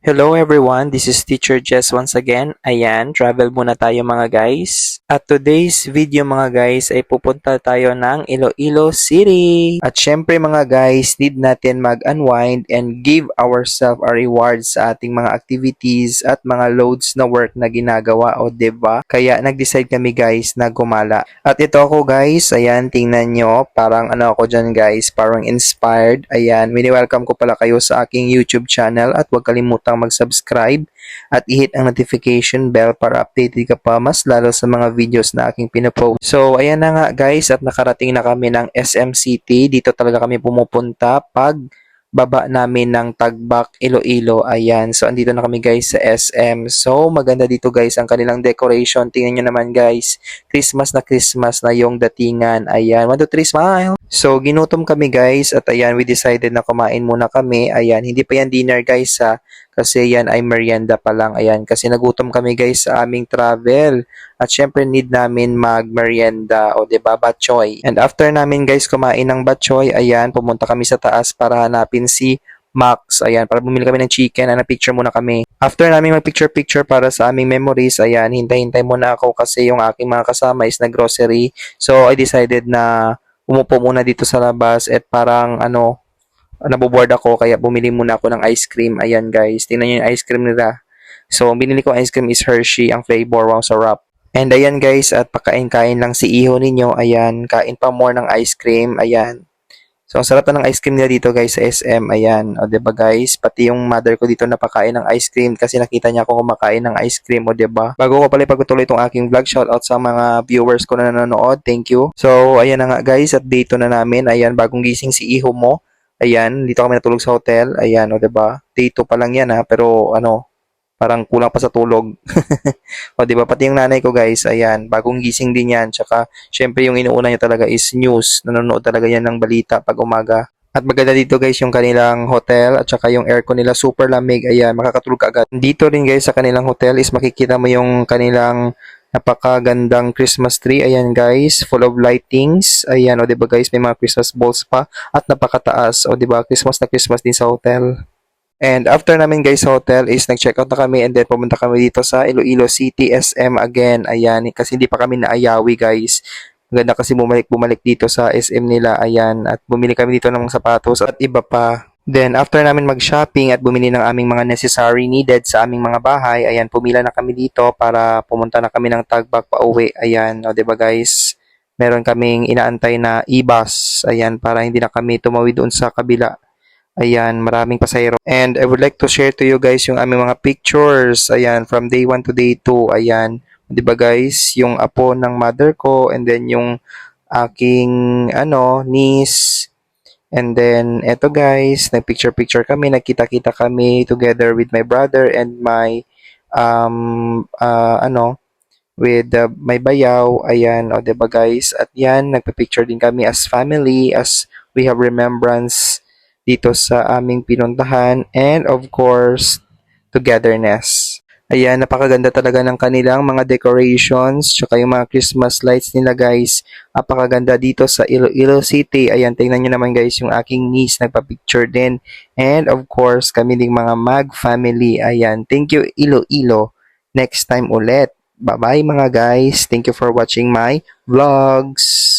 Hello everyone, this is Teacher Jess once again. Ayan, travel muna tayo mga guys. At today's video mga guys ay pupunta tayo ng Iloilo City. At syempre mga guys, need natin mag-unwind and give ourselves a reward sa ating mga activities at mga loads na work na ginagawa o ba? Kaya nag-decide kami guys na gumala. At ito ako guys, ayan, tingnan nyo, parang ano ako dyan guys, parang inspired. Ayan, mini-welcome ko pala kayo sa aking YouTube channel at huwag kalimutang mag-subscribe at i-hit ang notification bell para updated ka pa mas lalo sa mga videos na aking pinapost. So, ayan na nga guys at nakarating na kami ng SM City. Dito talaga kami pumupunta pag baba namin ng Tagbak, Iloilo. Ayan. So, andito na kami guys sa SM. So, maganda dito guys ang kanilang decoration. Tingnan nyo naman guys. Christmas na Christmas na yung datingan. Ayan. 1, 2, 3, smile! So, ginutom kami guys at ayan, we decided na kumain muna kami. Ayan, hindi pa yan dinner guys ha. Kasi yan ay merienda pa lang. Ayan, kasi nagutom kami guys sa aming travel. At syempre need namin mag-merienda o ba batchoy. And after namin guys kumain ng batchoy, ayan, pumunta kami sa taas para hanapin si Max. Ayan, para bumili kami ng chicken. Ano, picture muna kami. After namin mag-picture-picture para sa aming memories, ayan, hintay-hintay muna ako kasi yung aking mga kasama is na grocery. So, I decided na umupo muna dito sa labas at parang ano, naboboard ako kaya bumili muna ako ng ice cream. Ayan guys, tingnan nyo yung ice cream nila. So, ang binili ko ice cream is Hershey, ang flavor, wow, sarap. And ayan guys, at pakain-kain lang si iho ninyo. Ayan, kain pa more ng ice cream. Ayan. So, ang sarap na ng ice cream nila dito guys sa SM. Ayan. O, ba guys? Pati yung mother ko dito napakain ng ice cream kasi nakita niya ako kumakain ng ice cream. O, ba? Bago ko pala ipagtuloy itong aking vlog, shout out sa mga viewers ko na nanonood. Thank you. So, ayan na nga guys. At dito na namin. Ayan, bagong gising si iho mo. Ayan, dito kami natulog sa hotel. Ayan, o ba? Day 2 pa lang 'yan ha, pero ano, parang kulang pa sa tulog. o 'di ba? Pati yung nanay ko, guys, ayan, bagong gising din 'yan. Tsaka syempre yung inuuna niya talaga is news. Nanonood talaga 'yan ng balita pag umaga. At maganda dito guys yung kanilang hotel at saka yung aircon nila super lamig. Ayan, makakatulog ka agad. Dito rin guys sa kanilang hotel is makikita mo yung kanilang napakagandang Christmas tree. Ayan guys, full of lightings. Ayan, o 'di ba guys, may mga Christmas balls pa at napakataas. O 'di ba, Christmas na Christmas din sa hotel. And after namin guys hotel is nag-check out na kami and then pumunta kami dito sa Iloilo City SM again. Ayan, kasi hindi pa kami naayawi guys. Ganda kasi bumalik-bumalik dito sa SM nila. Ayan, at bumili kami dito ng mga sapatos at iba pa. Then, after namin mag-shopping at bumili ng aming mga necessary needed sa aming mga bahay, ayan, pumila na kami dito para pumunta na kami ng tagbak pa uwi. Ayan, o, ba guys? Meron kaming inaantay na e-bus. Ayan, para hindi na kami tumawid doon sa kabila. Ayan, maraming pasahero. And I would like to share to you guys yung aming mga pictures. Ayan, from day 1 to day 2. Ayan, 'di ba guys? Yung apo ng mother ko and then yung aking ano, niece. And then eto guys, nag-picture-picture kami, nagkita-kita kami together with my brother and my um uh, ano with uh, my bayaw. Ayan, o 'di ba guys? At 'yan, nagpa-picture din kami as family as we have remembrance dito sa aming pinuntahan and of course togetherness. Ayan, napakaganda talaga ng kanilang mga decorations, tsaka yung mga Christmas lights nila guys. Napakaganda dito sa Iloilo City. Ayan, tingnan nyo naman guys yung aking niece nagpa-picture din. And of course, kami ding mga mag family. Ayan, thank you Iloilo. Next time ulit. Bye-bye mga guys. Thank you for watching my vlogs.